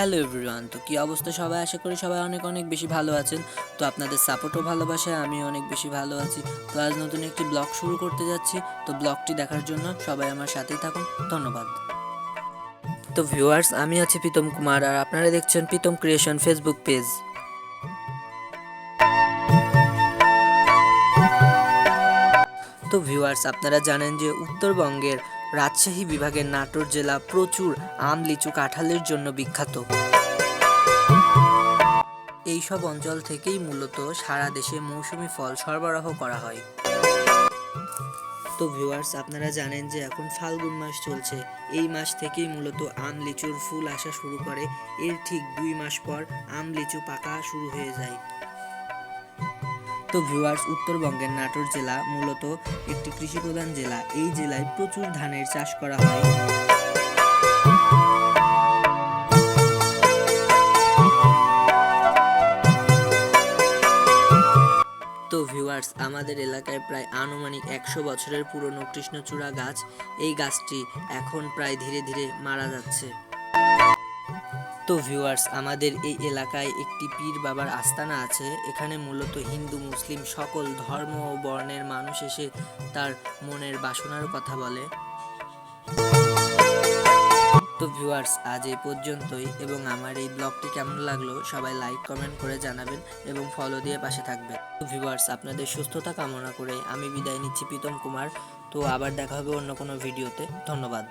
Hello everyone তো কী অবস্থা সবাই? আশা করি সবাই অনেক অনেক বেশি ভালো আছেন। তো আপনাদের সাপোর্টও ভালোবাসায় আমি অনেক বেশি ভালো আছি। তো আজ নতুন একটি ব্লগ শুরু করতে যাচ্ছি। তো ব্লগটি দেখার জন্য সবাই আমার সাথেই থাকুন। ধন্যবাদ। তো ভিউয়ার্স আমি আছি প্রীতম কুমার আর আপনারা দেখছেন প্রীতম ক্রিয়েশন ফেসবুক পেজ তো ভিউয়ার্স আপনারা জানেন যে উত্তরবঙ্গের রাজশাহী বিভাগের নাটোর জেলা প্রচুর আম, লিচু, কাঁঠালের জন্য বিখ্যাত। এই সব অঞ্চল থেকেই মূলত সারা দেশে মৌসুমি ফল সরবরাহ করা হয়। তো ভিউয়ার্স আপনারা জানেন যে এখন ফাল্গুন মাস চলছে। এই মাস থেকেই মূলত আম, লিচুর ফুল আসা শুরু করে। এর ঠিক দুই মাস পর আম, লিচু পাকা শুরু হয়ে যায়। তো ভিউয়ার্স উত্তরবঙ্গের নাটোর জেলা মূলত একটি কৃষি প্রধান জেলা। এই জেলায় প্রচুর ধানের চাষ করা হয়। তো ভিউয়ার্স আমাদের এলাকায় প্রায় আনুমানিক একশো বছরের পুরনো কৃষ্ণচূড়া গাছ, এই গাছটি এখন প্রায় ধীরে ধীরে মারা যাচ্ছে। তো ভিউয়ার্স আমাদের এই এলাকায় একটি পীর বাবার আস্তানা আছে। এখানে মূলত হিন্দু, মুসলিম সকল ধর্ম ও বর্ণের মানুষ এসে তার মনের বাসনার কথা বলে। তো ভিউয়ার্স আজ এই পর্যন্তই এবং আমার এই ব্লগটি কেমন লাগল সবাই লাইক কমেন্ট করে জানাবেন এবং ফলো দিয়ে পাশে থাকবেন। তো ভিউয়ার্স আপনাদের সুস্থতা কামনা করে আমি বিদায় নিচ্ছি প্রীতম কুমার। তো আবার দেখা হবে অন্য কোনো ভিডিওতে ধন্যবাদ।